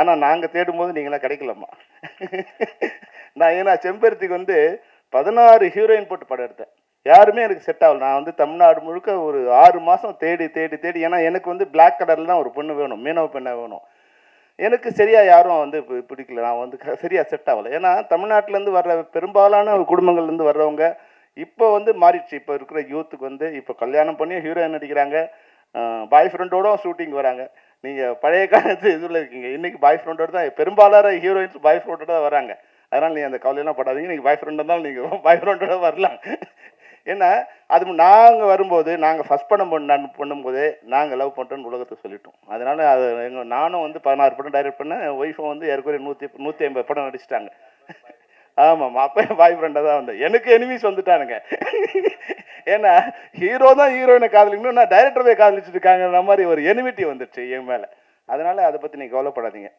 ஆனால் நாங்கள் தேடும்போது நீங்களாம் கிடைக்கலம்மா. நான் ஏன்னா செம்பருத்திக்கு வந்து பதினாறு ஹீரோயின் போட்டு படம் எடுத்தேன். யாருமே எனக்கு செட் ஆகல. நான் வந்து தமிழ்நாடு முழுக்க ஒரு ஆறு மாதம் தேடி தேடி தேடி ஏன்னா எனக்கு வந்து பிளாக் கலரில் தான் ஒரு பொண்ணு வேணும் மீனவ பெண்ணை வேணும். எனக்கு சரியாக யாரும் வந்து பிடிக்கல. நான் வந்து சரியாக செட் ஆகலை. ஏன்னா தமிழ்நாட்டிலேருந்து வர்ற பெரும்பாலான குடும்பங்கள்லேருந்து வர்றவங்க இப்போ வந்து மாறிடுச்சு. இப்போ இருக்கிற யூத்துக்கு வந்து இப்போ கல்யாணம் பண்ணி ஹீரோயின் நடிக்கிறாங்க. பாய் ஃப்ரெண்டோட ஷூட்டிங் வராங்க. நீங்கள் பழைய காலத்து இதில் இருக்கீங்க. இன்றைக்கி பாய் ஃப்ரெண்டோட தான் பெரும்பாலான ஹீரோயின்ஸ் பாய் ஃப்ரெண்டோட தான் வராங்க. அதனால் நீங்கள் அந்த கவலையெல்லாம் படாதீங்க. நீங்கள் பாய் ஃப்ரெண்ட் இருந்தாலும் நீங்கள் பாய் ஃப்ரெண்டோட வரலாம். ஏன்னா அது நாங்கள் வரும்போது நாங்கள் ஃபஸ்ட் படம் பண்ண பண்ணும்போதே நாங்கள் லவ் பண்ணுறோன்னு உலகத்துக்கு சொல்லிட்டோம். அதனால் அது எங்கள் நானும் வந்து பதினாறு படம் டைரக்ட் பண்ணேன். ஒய்ஃபும் வந்து ஏற்கனவே நூற்றி நூற்றி ஐம்பது படம் நடிச்சிட்டாங்க. ஆமாம் அப்போ பாய் ஃப்ரெண்டாக தான் வந்தேன். எனக்கு எனிமீஸ் வந்துட்டானுங்க. ஏன்னா ஹீரோ தான் ஹீரோயினை காதலிக்கணும் நான் டைரக்டர் போய் காதலிச்சுட்டு இருக்காங்கிற மாதிரி ஒரு எனிமிட்டி வந்துடுச்சு என் மேலே. அதனால் அதை பற்றி நீங்கள் கவலைப்படாதீங்க.